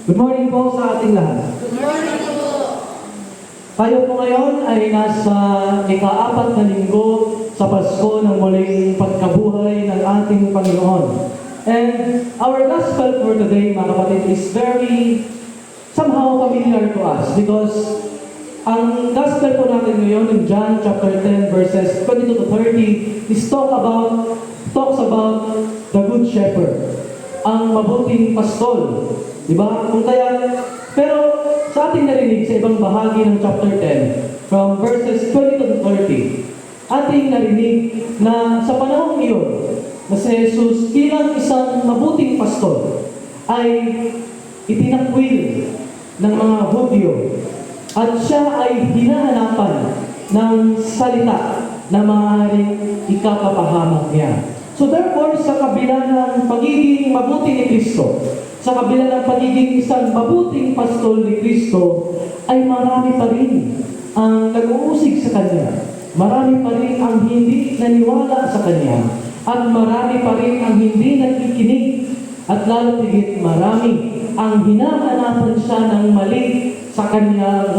Good morning po sa ating lahat. Tayo po ngayon ay nasa ikaapat na linggo sa Pasko ng muling pagkabuhay ng ating Panginoon. And our gospel for today, mga kapatid, is very somehow familiar to us because ang gospel po natin ngayon in John chapter 10 verses 22 to 30 is talk about talks about the good shepherd, ang mabuting pastol. Di ba? Kung kaya, pero sa ating narinig sa ibang bahagi ng chapter 10, from verses 22 to 30, ating narinig na sa panahong iyon, na si Jesus bilang isang mabuting pastol, ay itinakwil ng mga Hudyo at siya ay hinahanapan ng salita na maaaring ikapapahamak niya. So therefore, sa kabila ng pagiging mabuti ni Kristo, sa kabila ng pagiging isang mabuting pastol ni Kristo, ay marami pa rin ang nag-uusig sa Kanya. Marami pa rin ang hindi naniwala sa Kanya. At marami pa rin ang hindi nakikinig. At lalo tigit marami ang hinahanapan siya ng mali sa kanyang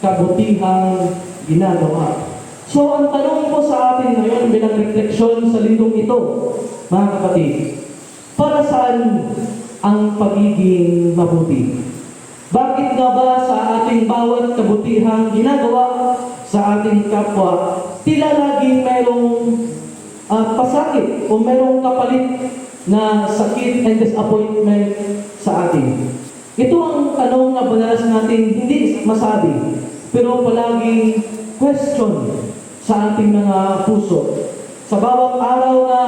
kabutihang ginagawa. So ang tanong ko sa atin ngayon bilang refleksyon sa lingkong ito, mga kapatid, para saan ang pagiging mabuti? Bakit nga ba sa ating bawat kabutihang ginagawa sa ating kapwa, tila laging mayroong ah, pasakit o mayroong kapalit na sakit and disappointment sa atin? Ito ang tanong na madalas natin hindi masabi, pero palaging question sa ating mga puso. Sa bawat araw na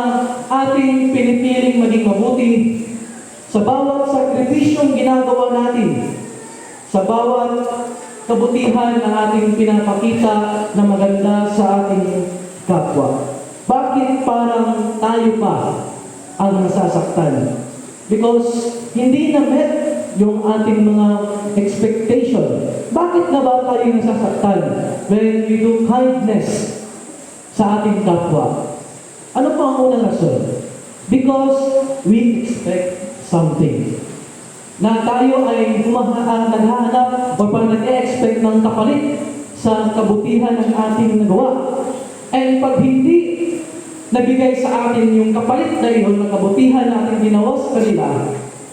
ating pinipiling maging mabuti, sa bawat sakripisyong ginagawa natin, sa bawat kabutihan na ating pinapakita na maganda sa ating kapwa. Bakit parang tayo pa ang nasasaktan? Because hindi na met yung ating mga expectation. Bakit na ba tayo nasasaktan when we do kindness sa ating kapwa? Ano pa ang unang rason? Because we expect something. Na tayo ay humahaan, naghahanap o parang nag-expect ng kapalit sa kabutihan ng ating nagawa. And pag hindi nabigay sa atin yung kapalit na iyon ng kabutihan na ating ginawa sa kanila,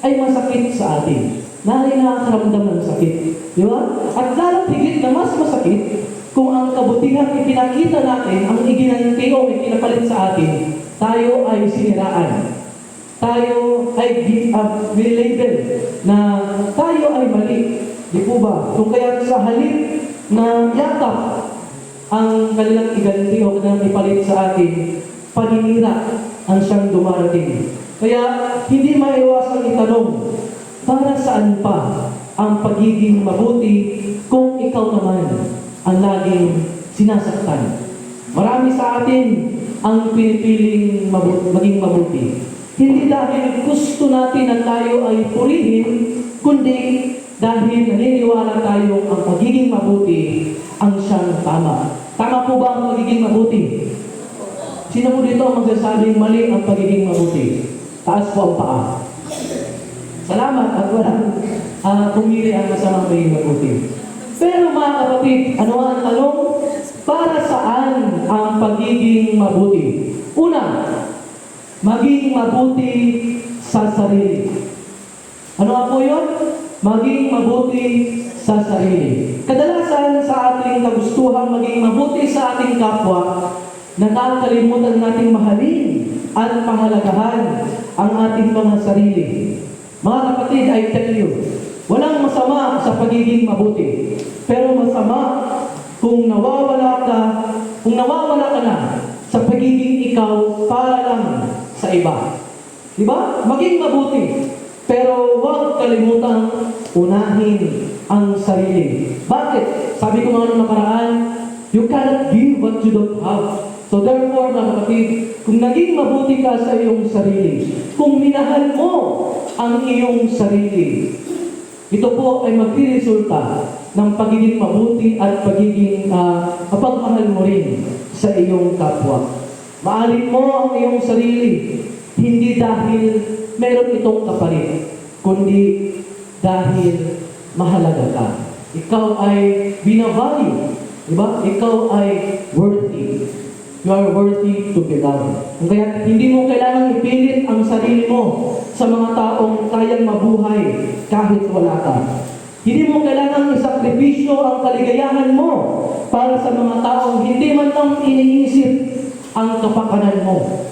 ay masakit sa atin. Na ay nakakaramdam ng sakit. Di ba? At lalo higit na mas masakit kung ang kabutihan ipinakita natin, ang iginanti o ipinapalit sa atin, tayo ay siniraan. Tayo ay uh, label na tayo ay mali. Di po ba? Kung kaya sa halip na yakap ang kanilang iganti o kanilang ipalit sa atin, paninira ang siyang dumarating. Kaya hindi maiwasang itanong, para saan pa ang pagiging mabuti kung ikaw naman ang laging sinasaktan? Marami sa atin ang pinipiling mabu- maging mabuti. Hindi dahil gusto natin na tayo ay purihin, kundi dahil naniniwala tayo ang pagiging mabuti ang siyang tama. Tama po ba ang pagiging mabuti? Sino po dito ang magsasabing mali ang pagiging mabuti? Taas po ang paa. Salamat at walang uh, pumili ang masamang maging mabuti. Pero mga kapatid, ano ang tanong? Para saan ang pagiging mabuti? Una, maging mabuti sa sarili. Ano nga po yun? Maging mabuti sa sarili. Kadalasan sa ating kagustuhan maging mabuti sa ating kapwa, nakakalimutan nating mahalin at pahalagahan ang ating mga sarili. Mga kapatid, I tell you, walang masama sa pagiging mabuti. Pero masama kung nawawala ka, kung nawawala ka na sa pagiging ikaw para lang sa iba. Di ba? Maging mabuti. Pero huwag kalimutang unahin ang sarili. Bakit? Sabi ko nga nung nakaraan, you cannot give what you don't have. So therefore, mga kapatid, kung naging mabuti ka sa iyong sarili, kung minahal mo ang iyong sarili, ito po ay magdiresulta ng pagiging mabuti at pagiging uh, mapagmahal mo rin sa iyong kapwa. Maalin mo ang iyong sarili, hindi dahil meron itong kapalit, kundi dahil mahalaga ka. Ikaw ay binavalue. Diba? Ikaw ay worthy. You are worthy to be loved. Kaya hindi mo kailangang ipilit ang sarili mo sa mga taong kayang mabuhay kahit wala ka. Hindi mo kailangang isakripisyo ang kaligayahan mo para sa mga taong hindi man lang iniisip ang kapakanan mo.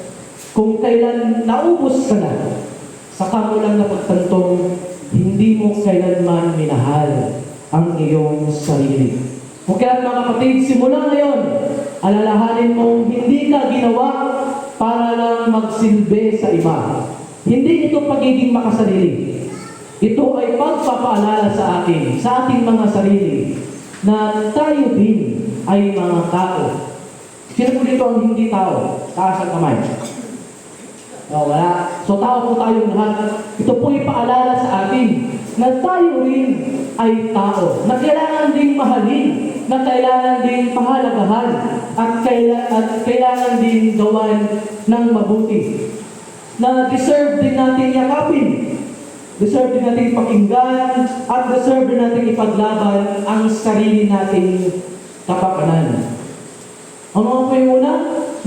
Kung kailan naubos ka na, saka mo lang napagtantong hindi mo kailanman minahal ang iyong sarili. Kung kaya mga kapatid, simula ngayon, alalahanin mong hindi ka ginawa para lang magsilbi sa iba. Hindi ito pagiging makasarili. Ito ay pagpapaalala sa atin, sa ating mga sarili, na tayo din ay mga tao. Sino po dito ang hindi tao? Taas ang kamay. O, wala. So, tao po tayong lahat. Ito po ipaalala sa atin na tayo rin ay tao. Na kailangan ding mahalin. Na kailangan ding pahalagahan. At, kaila, at kailangan ding gawan ng mabuti. Na deserve din natin yakapin. Deserve din natin pakinggan. At deserve din natin ipaglaban ang sarili nating kapakanan. Ang mga po yung una,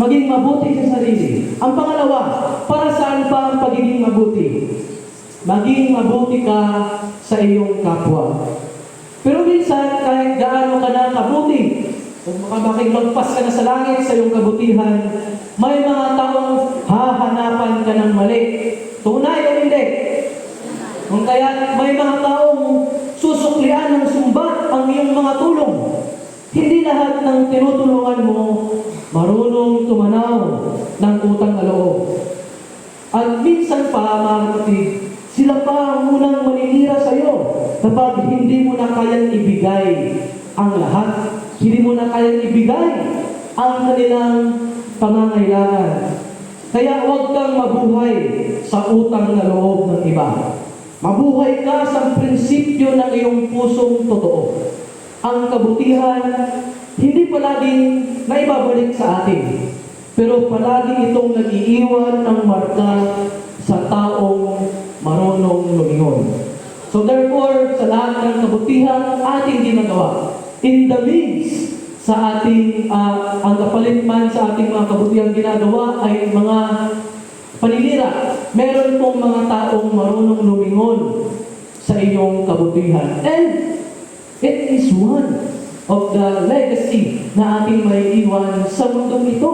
maging mabuti sa sarili. Ang pangalawa, para saan pa ang pagiging mabuti? Maging mabuti ka sa iyong kapwa. Pero minsan, kahit gaano ka na kabuti, kung makabaking magpas ka na sa langit sa iyong kabutihan, may mga taong hahanapan ka ng mali. Tunay o hindi? Kung kaya may mga taong susuklian ng sumbat ang iyong mga tulong. Hindi lahat ng tinutulungan mo marunong tumanaw ng utang na loob. At minsan pa, mga kapatid, sila pa ang unang maninira sa iyo kapag hindi mo na kayang ibigay ang lahat. Hindi mo na kayang ibigay ang kanilang pangangailangan. Kaya huwag kang mabuhay sa utang na loob ng iba. Mabuhay ka sa prinsipyo ng iyong pusong totoo. Ang kabutihan, hindi palaging naibabalik sa atin, pero palagi itong nag-iiwan ng marka sa taong marunong lumingon. So therefore, sa lahat ng kabutihan ating ginagawa, in the midst sa ating, ah, ang kapalit man sa ating mga kabutihan ginagawa ay mga paninira. Meron pong mga taong marunong lumingon sa iyong kabutihan. And it is one of the legacy na ating may iwan sa mundong ito.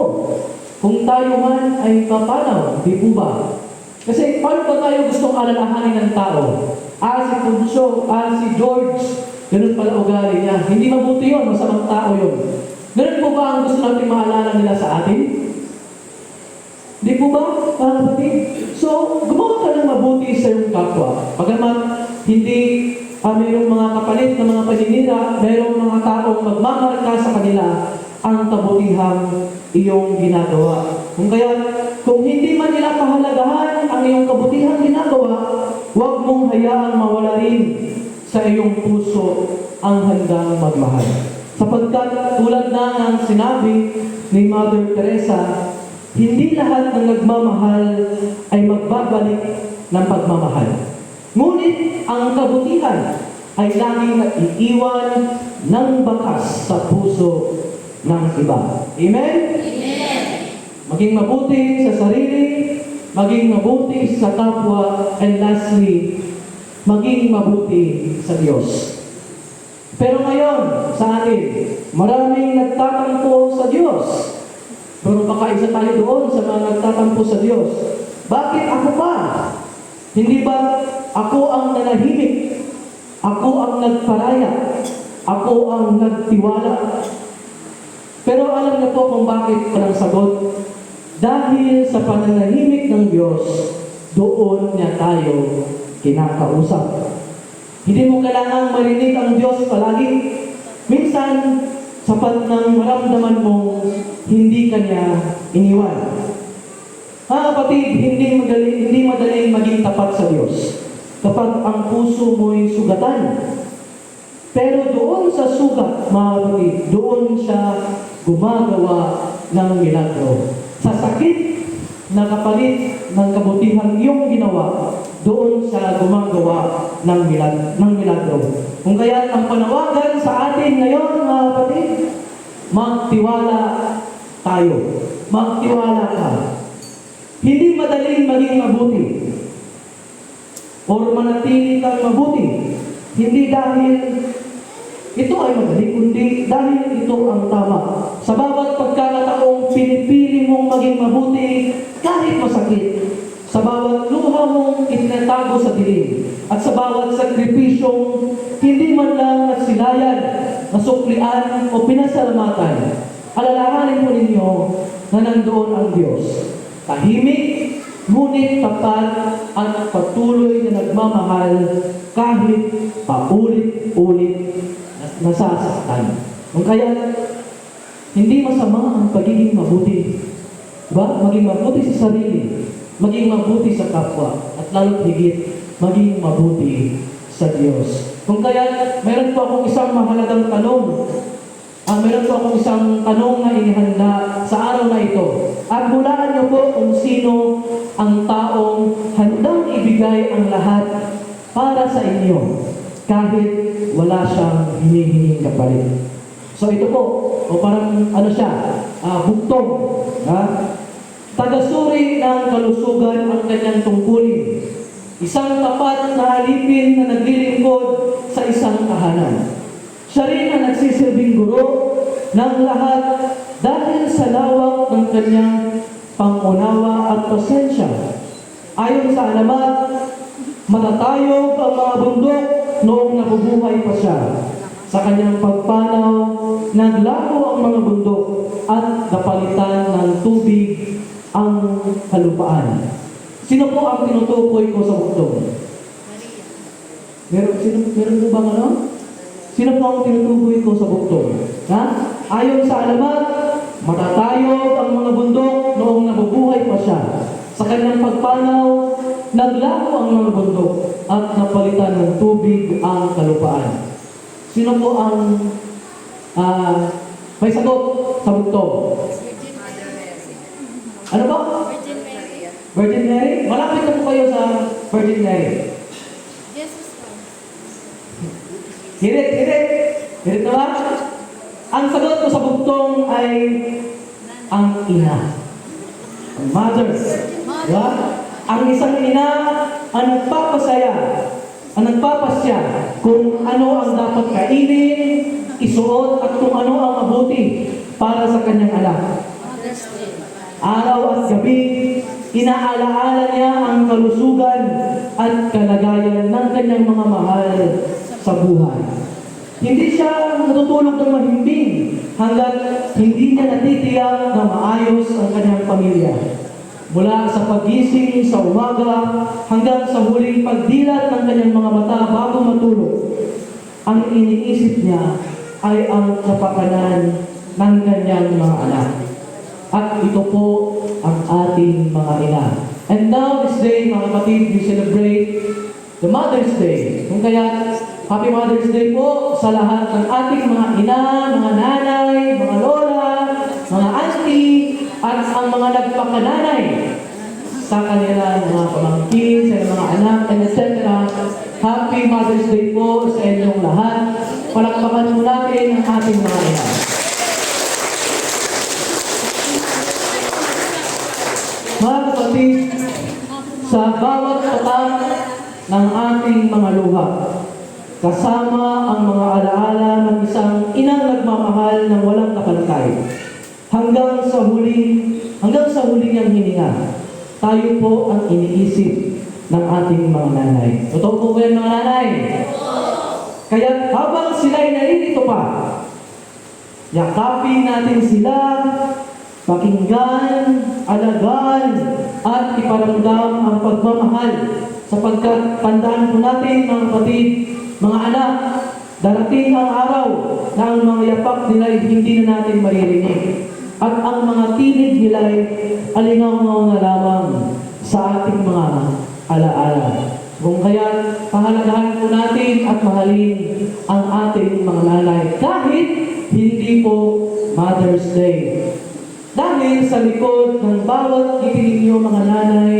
Kung tayo man ay papanaw, di po ba? Kasi paano ba tayo gustong alalahanin ng tao? Ah, si Punso, ah, si George, ganun pala ugali niya. Hindi mabuti yun, masamang tao yun. Ganun po ba ang gusto natin maalala nila sa atin? Di po ba, mga kapatid? So, gumawa ka ng mabuti sa iyong kapwa. Pagaman, hindi ah, mayroong mga kapalit na mga paninira, mayroong mga taong magmamarka sa kanila ang kabutihang iyong ginagawa. Kung kaya, kung hindi man nila kahalagahan ang iyong kabutihang ginagawa, huwag mong hayaang mawala rin sa iyong puso ang handang magmahal. Sapagkat tulad na ng sinabi ni Mother Teresa, hindi lahat ng nagmamahal ay magbabalik ng pagmamahal. Ngunit ang kabutihan ay laging naiiwan ng bakas sa puso ng iba. Amen? Maging mabuti sa sarili, maging mabuti sa kapwa, and lastly, maging mabuti sa Diyos. Pero ngayon, sa atin, maraming nagtatampo sa Diyos. Pero baka isa tayo doon sa mga nagtatampo sa Diyos. Bakit ako pa? Hindi ba ako ang nanahimik? Ako ang nagparaya? Ako ang nagtiwala? Pero alam niyo po kung bakit walang sagot? Dahil sa pananahimik ng Diyos, doon niya tayo kinakausap. Hindi mo kailangang marinig ang Diyos palagi. Minsan, sapat nang maramdaman mo, hindi ka niya iniwan. Mga kapatid, hindi madaling, hindi madaling maging tapat sa Diyos kapag ang puso mo'y sugatan. Pero doon sa sugat, mga kapatid, doon siya gumagawa ng milagro. Sa sakit na kapalit ng kabutihang iyong ginawa, doon siya gumagawa ng, milag ng milagro. Kung kaya ang panawagan sa atin ngayon, mga kapatid, magtiwala tayo. Magtiwala ka. Hindi madaling maging mabuti or manatili kang mabuti. Hindi dahil ito ay madali, kundi dahil ito ang tama. Sa bawat pagkakataong pinipili mong maging mabuti, kahit masakit, sa bawat luha mong itinatago sa dilim, at sa bawat sakripisyong hindi man lang nasilayan, nasuklian o pinasalamatan, alalahanin po ninyo na nandoon ang Diyos. Tahimik, ngunit tapat at patuloy na nagmamahal kahit paulit-ulit na- nasasaktan. Kung kaya, hindi masama ang pagiging mabuti. Diba? Maging mabuti sa sarili, maging mabuti sa kapwa, at lalo't higit, maging mabuti sa Diyos. Kung kaya, meron po akong isang mahalagang tanong Ah, meron po akong isang tanong na inihanda sa araw na ito. At hulaan niyo po kung sino ang taong handang ibigay ang lahat para sa inyo kahit wala siyang hinihinging kapalit. So ito po, o parang ano siya, ah, buktong. Ha? Tagasuri ng kalusugan ang kanyang tungkulin. Isang tapat na alipin na naglilingkod sa isang tahanan. Siya rin ang nagsisilbing guro ng lahat dahil sa lawak ng kanyang pangunawa at pasensya. Ayon sa alamat, matatayog ang mga bundok noong nabubuhay pa siya. Sa kanyang pagpanaw, naglago ang mga bundok at napalitan ng tubig ang kalupaan. Sino po ang tinutukoy ko sa bundok? Meron, sino, meron po bang ano? Sino po ang tinutukoy ko sa bukto? Ha? Ayon sa alamat, matatayog ang mga bundok noong nabubuhay pa siya. Sa kanyang pagpanaw, naglago ang mga bundok at napalitan ng tubig ang kalupaan. Sino po ang ah, may sagot sa bukto? Ano ba? Virgin Mary? Malapit na po kayo sa Virgin Mary. Hirit, hirit. Hirit na ba? Ang sagot ko sa bugtong ay ang ina. Ang mother. Diba? Ang isang ina ang nagpapasaya, ang nagpapasya kung ano ang dapat kainin, isuot, at kung ano ang mabuti para sa kanyang anak. Araw at gabi, inaalaala niya ang kalusugan at kalagayan ng kanyang mga mahal sa buhay. Hindi siya natutulog ng mahimbing hanggat hindi niya natitiyak na maayos ang kanyang pamilya. Mula sa pagising sa umaga hanggang sa huling pagdilat ng kanyang mga mata bago matulog, ang iniisip niya ay ang kapakanan ng kanyang mga anak. At ito po ang ating mga ina. And now this day, mga kapatid, we celebrate the Mother's Day. Kung kaya, Happy Mother's Day po sa lahat ng ating mga ina, mga nanay, mga lola, mga auntie, at ang mga nagpakananay sa kanila mga pamangkin, sa mga anak, and etc. Happy Mother's Day po sa inyong lahat. Palakpakan po natin ang ating mga ina. Mga kapatid, sa bawat tatak ng ating mga luha, kasama ang mga alaala ng isang inang nagmamahal ng walang kakalakay. Hanggang sa huli, hanggang sa huli niyang hininga, tayo po ang iniisip ng ating mga nanay. Totoo po ba yan, mga nanay? Kaya habang sila'y naririto pa, yakapin natin sila, pakinggan, alagaan, at iparamdam ang pagmamahal sapagkat tandaan po natin mga kapatid, mga anak, darating ang araw na ang mga yapak nila ay hindi na natin maririnig. At ang mga tinig nila ay alingaw na lamang sa ating mga alaala. Kung kaya, pahalagahan po natin at mahalin ang ating mga nanay kahit hindi po Mother's Day. Dahil sa likod ng bawat ngiti ninyo mga nanay,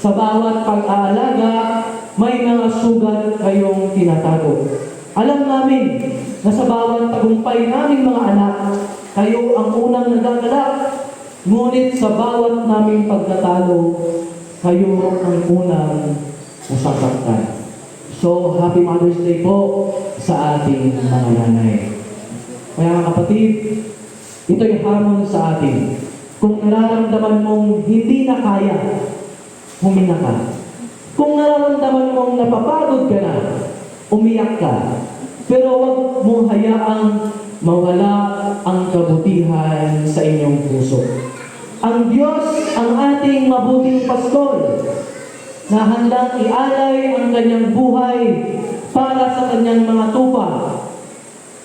sa bawat pag-aalaga, may mga sugat kayong tinatago. Alam namin na sa bawat tagumpay naming mga anak, kayo ang unang nagagalak. Ngunit sa bawat naming pagkatalo, kayo ang unang nasasaktan. So, Happy Mother's Day po sa ating mga nanay. Kaya kapatid, ito'y hamon sa atin. Kung nararamdaman mong hindi na kaya, huminga ka. Kung nararamdaman mong napapagod ka na, umiyak ka. Pero huwag mong hayaang mawala ang kabutihan sa inyong puso. Ang Diyos ang ating mabuting pastor na handang ialay ang kanyang buhay para sa kanyang mga tupa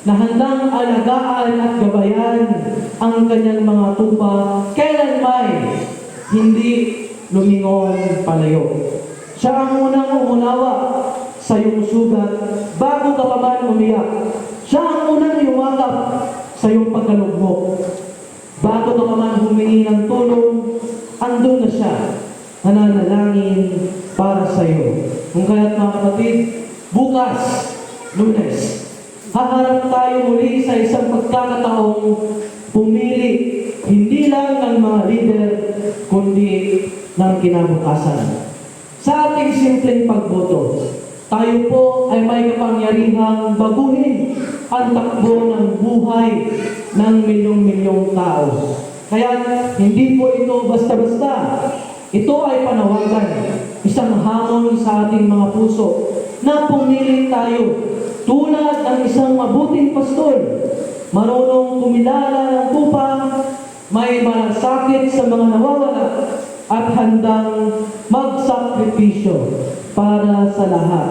na handang alagaan at gabayan ang kanyang mga tupa kailan may hindi lumingon palayo. Siya ang unang umunawa sa iyong sugat bago ka pa man umiyak. Siya ang unang yumakap sa iyong pagkalugmok. Bago ka pa man humingi ng tulong, andun na siya, nananalangin para sa iyo. Kung kaya't mga kapatid, bukas, lunes, haharap tayo muli sa isang pagkakataong pumili hindi lang ng mga leader, kundi ng kinabukasan. Sa ating simpleng pagboto, tayo po ay may kapangyarihang baguhin ang takbo ng buhay ng milyong-milyong tao. Kaya hindi po ito basta-basta. Ito ay panawagan, isang hamon sa ating mga puso na pumili tayo tulad ng isang mabuting pastor, marunong kumilala ng tupa, may malasakit sa mga nawawala, at handang magsakripisyo para sa lahat.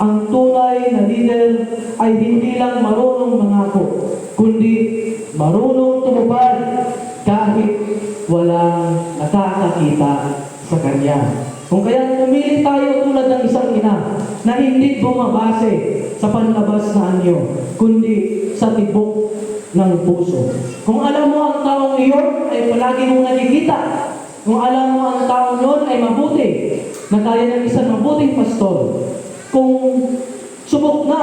Ang tunay na leader ay hindi lang marunong mangako, kundi marunong tumupad kahit walang nakakakita sa kanya. Kung kaya pumili tayo tulad ng isang ina na hindi bumabase sa panlabas na anyo, kundi sa tibok ng puso. Kung alam mo ang taong iyon ay palagi mong nakikita, kung alam mo ang taong noon ay mabuti, na kaya ng isang mabuting pastor, kung subok na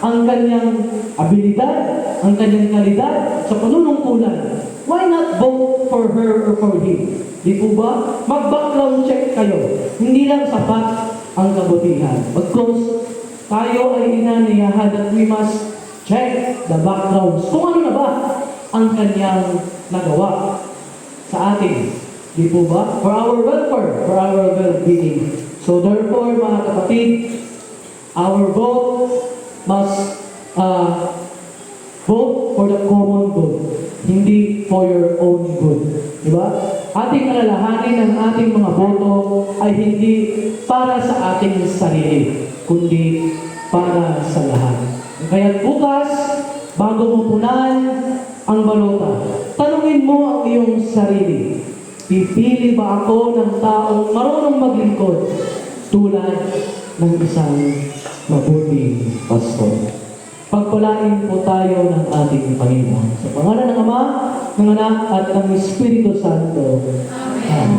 ang kanyang abilidad, ang kanyang kalidad sa panunungkulan, why not vote for her or for him? Di po ba? Mag-background check kayo. Hindi lang sapat ang kabutihan. Bagkos tayo ay inaniyahan that we must check the backgrounds. Kung ano na ba ang kanyang nagawa sa atin. Di po ba? For our welfare, for our well-being. So therefore, mga kapatid, our vote must uh, vote for the common good, hindi for your own good. Di ba? Ating alalahanin ang ating mga boto ay hindi para sa ating sarili, kundi para sa lahat. Kaya bukas, bago mo punan ang balota, tanungin mo ang iyong sarili. Pipili ba ako ng taong marunong maglingkod tulad ng isang mabuting pastor? Pagpalain po tayo ng ating Panginoon. Sa pangalan ng Ama, ng Anak, at ng Espiritu Santo. Amen.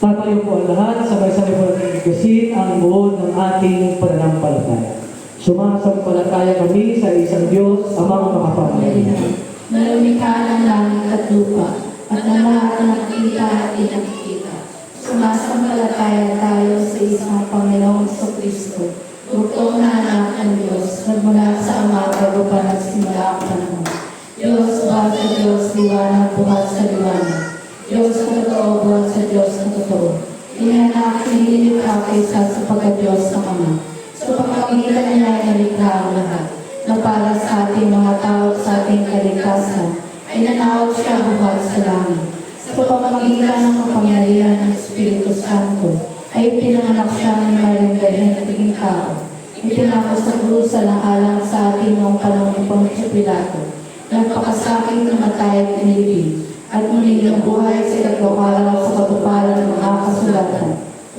Tatayo po ang lahat, sabay-sabay po natin igasin ang buod ng ating pananampalataya. Sumasampalataya kami sa isang Diyos, Amang makapangyarihan. na lumikha ng langit at lupa, at lahat na nakikita at inakikita. Sumasampalataya tayo sa isang Panginoong sa Kristo, bugtong na anak ng Diyos, nagmula sa Ama bago pa nagsimula ang panahon. Diyos, buhat sa Diyos, liwanag, buhat sa liwanag. Diyos na totoo, buhat sa Diyos na totoo. Inanak, nililikha kaysa sa pagka-Diyos ng Ama. Sa pagkakagitan niya nalikha ang lahat na para sa ating mga tao sa ating kaligtasan ay nanawag siya buhat sa langit. Sa pamamagitan ng kapangyarihan ng Espiritu Santo ay pinanganak siya ni Maring Berhen na tiging tao. Itinako sa krus sa alang sa ating noong panahon ni Poncio Pilato. Nagpakasakit na matay at inilibig at muli ng buhay sa ikatlong araw sa katuparan ng mga kasulatan.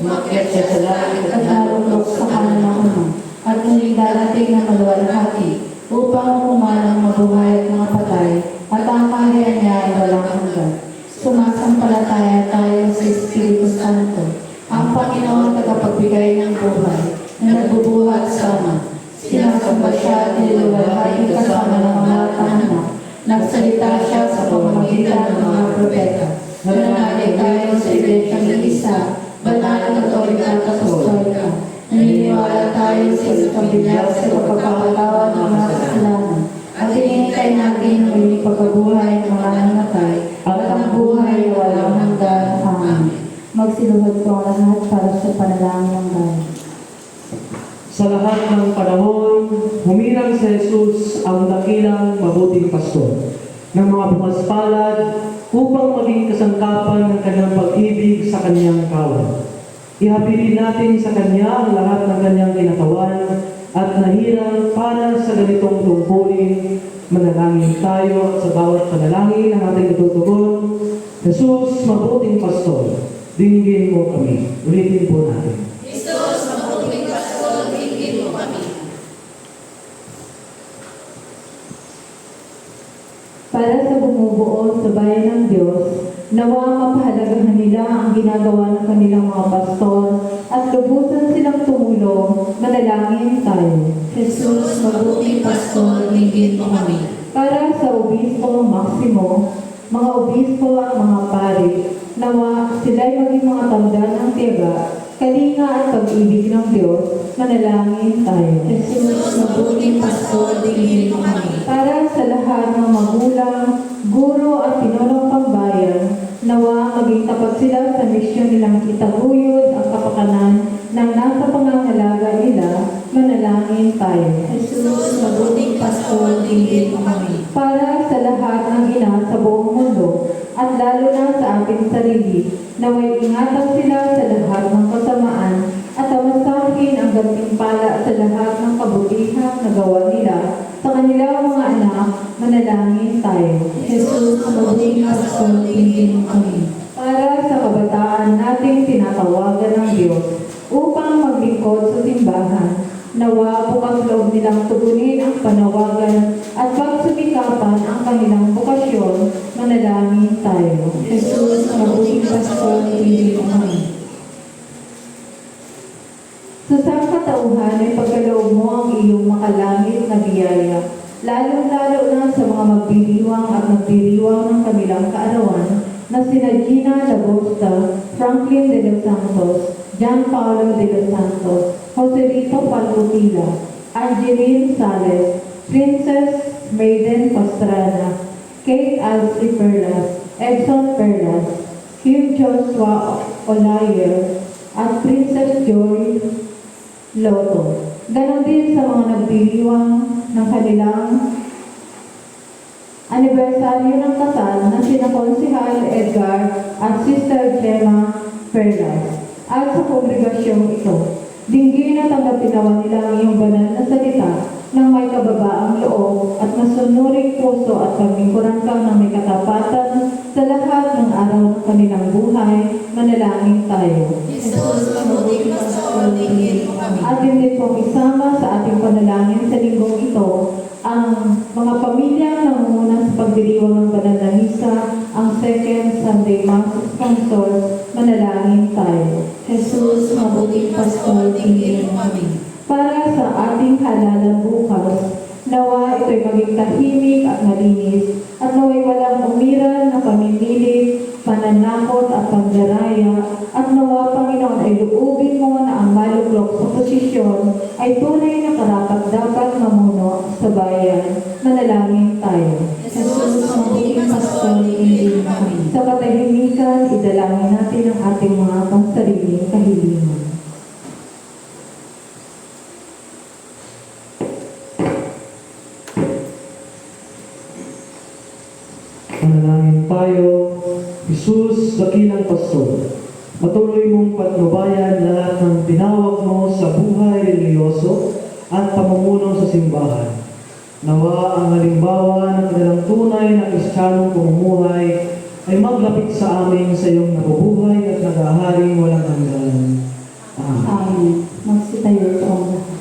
Umakyat siya sa langit at narunok sa kanan ng Ama at muling darating na maluwalhati upang kumalang mabuhay at mga patay at ang kaharian niya ay walang hanggan. Sumasampalataya tayo sa Espiritu Santo, ang Panginoon tagapagbigay ng nagbubuhat sama. Sinasamba siya at niluluwalhati kasama ng mga tahanan. Nagsalita siya sa pamamagitan ng mga propeta. Nananalig tayo sa Iglesia ng isa, banal at katolika at apostolika. Naniniwala tayo sa isang binyag sa pagpapatawad ng mga kasalanan. At hinihintay natin ang muling pagkabuhay ng mga nangatay at ang buhay na walang hanggan. Amen. Magsiluhod po ang lahat para sa panalangin ng bayan. Sa lahat ng panahon, humirang si Jesus ang dakilang mabuting pastor ng mga pumaspalad upang maging kasangkapan ng kanyang pag-ibig sa kanyang kawan. Ihabilin natin sa kanya ang lahat ng kanyang kinatawan at nahirang para sa ganitong tungkulin. Manalangin tayo at sa bawat panalangin ang ating natutugon. Jesus, mabuting pastor, dinggin mo kami. Ulitin po natin. Para sa bumubuo sa bayan ng Diyos, nawa mapahalagahan nila ang ginagawa ng kanilang mga pastor at lubusan silang tumulong, manalangin tayo. Jesus, mabuting pastor, linggin mo kami. Para sa obispo Maximo, mga obispo at mga pari, nawa sila'y maging mga tanda ng tiyaga, kalinga at pag-ibig ng Diyos, manalangin tayo. Jesus, mabuting pastor, linggin mo kami. Para sa lahat ng magulang, guro at pinunong pambayan, nawa maging tapat sila sa misyon nilang itaguyod ang kapakanan ng nasa pangangalaga nila, manalangin tayo. Jesus, mabuting pastor, linggin mo kami. Para sa lahat ng ina sa buong mundo, at lalo na sa ating sarili, naway ingatan sila sa lahat ng kasamaan at tamasahin ang gantimpala sa lahat ng kabutihang nagawa nila sa kanilang mga anak, manalangin tayo. Jesus, mabuting pastor, linggin mo kami. Para sa kabataan nating tinatawagan ng Diyos upang maglingkod sa simbahan, nawa bukas loob nilang tugunin ang panawagan at pagsumikapan ang kanilang bukasyon, manalangin tayo. Jesus, mabuting pastor, linggin mo kami. Sa sangkatauhan ay pagkaloob mo ang iyong makalangit na biyaya, lalong-lalo na sa mga magdiriwang at nagdiriwang ng kabilang kaarawan na sina Gina Lagosta, Franklin de los Santos, Gianpaolo de los Santos, Joselito Palputila, Angeline Sales, Princess Maiden Pastrana, Kate Alcy Perlas, Edson Perlas, Hugh Joshua Olayer, at Princess Joy Loto. Ganon din sa mga nagdiriwang ng kanilang anibersaryo ng kasal na sina Konsihal Edgar at Sister Gemma Perlas. At sa kongregasyong ito, dinggin at tanggapin nawa nila ang iyong banal na salita ng may kababaang loob at masunuring puso at pagmingkuran ka ng may katapatan sa lahat ng araw ng kanilang buhay, manalangin tayo. Jesus, mabuting. At din pong isama sa ating panalangin sa linggong ito ang mga pamilyang nangunguna sa pagdiriwang ng banal na misa, ang second Sunday Mass sponsors, manalangin tayo. Jesus, mabuting pastor, linggin mo kami. Para sa ating halalan bukas, nawa ito'y maging tahimik at malinis, at naway walang umiral na pamimilit, pananakot at pagdaraya, at nawa, Panginoon, ay luubin mo na ang maluklok sa posisyon ay tunay na karapat-dapat mamuno sa bayan. Manalangin tayo. Jesus, mabuting pastor, linggin mo kami. Sa katahimikan, idalangin natin ang ating mga pansariling kahilingan. Manalangin tayo, Jesus, dakilang pastor. Patuloy mong patnubayan lahat ng tinawag mo sa buhay religyoso at pamumuno sa simbahan. Nawa ang halimbawa ng kanilang tunay na kristyanong pamumuhay ay maglapit sa amin sa iyong nabubuhay at nagaharing walang hanggan. Amen. Amen. Magsitayo ang lahat.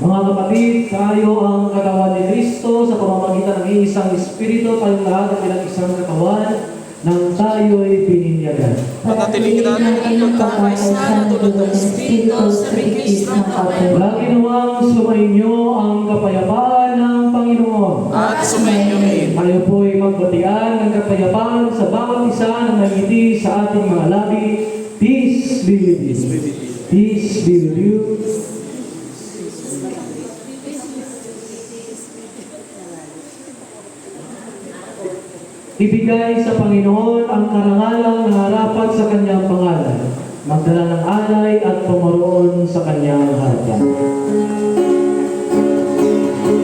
Mga kapatid, tayo ang katawan ni Kristo sa pamamagitan ng iisang Espiritu, tayong lahat ang ilang isang katawan. Nang tayo'y bininyagan. Panatilihin natin ang pagkakaisan ng ng Espiritu sa bigis ng kapwa. Lagi nawang sumainyo ang kapayapaan ng Panginoon. At sumainyo rin. Tayo po'y magbatian ng kapayapaan sa bawat isa na nangiti sa ating mga labi. Peace be with you. Peace be with you. Ibigay sa Panginoon ang karangalang nangarapat sa kanyang pangalan. Magdala ng alay at pumoroon sa kanyang harapan.